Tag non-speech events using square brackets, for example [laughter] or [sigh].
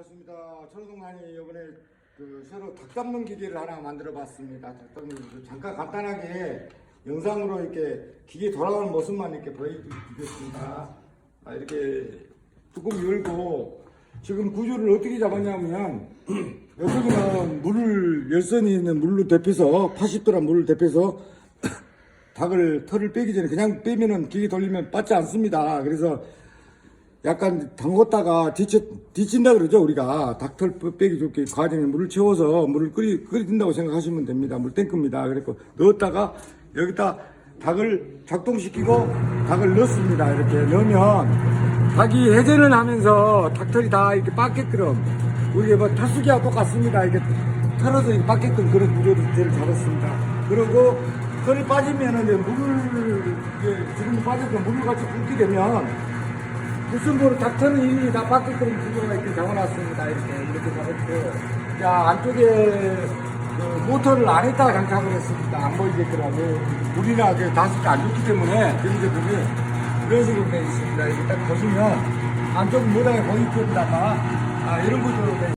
반갑습니다. 천동만이 이번에 그 새로 닭 잡는 기계를 하나 만들어 봤습니다. 닭 잡는 기계 잠깐 간단하게 영상으로 이렇게 기계 돌아가는 모습만 이렇게 보여드리겠습니다. 아, 이렇게 뚜껑 열고 지금 구조를 어떻게 잡았냐면 [clears throat] 여기는 물을 열선이 있는 물로 데펴서 80도란 물을 데펴서 [clears throat] 닭을 털을 빼기 전에 그냥 빼면은 기계 돌리면 빠지 않습니다. 그래서 약간 담궜다가 뒤쳐, 뒤친다 그러죠, 우리가. 닭털 빼기 좋게 과정에 물을 채워서 물을 끓이, 끓인다고 생각하시면 됩니다. 물 탱크입니다. 그래서 넣었다가 여기다 닭을 작동시키고 닭을 넣습니다. 이렇게 넣으면 닭이 회전을 하면서 닭털이 다 이렇게 빠게끔 우리 뭐 타수기와 똑같습니다. 이게 털어서 이렇게 빠게끔 그런 구조를 잡았습니다. 그리고 털이 빠지면은 이제 물을, 지금 빠져서 물을 같이 붓게 되면 무슨 뭐 닥터는 다 바뀌게끔 구조가 이렇게 잡아놨습니다. 이렇게 이렇게 잡았고 자 안쪽에 그 모터를 안에다가 장착을 했습니다. 안 보이게끔 하고 물이나 그 다스가 안 좋기 때문에 그런데 그게 이런 식으로 되어 있습니다. 이렇게 딱 보시면 안쪽 모양이 보일 겁니다만 아, 이런 구조로 되어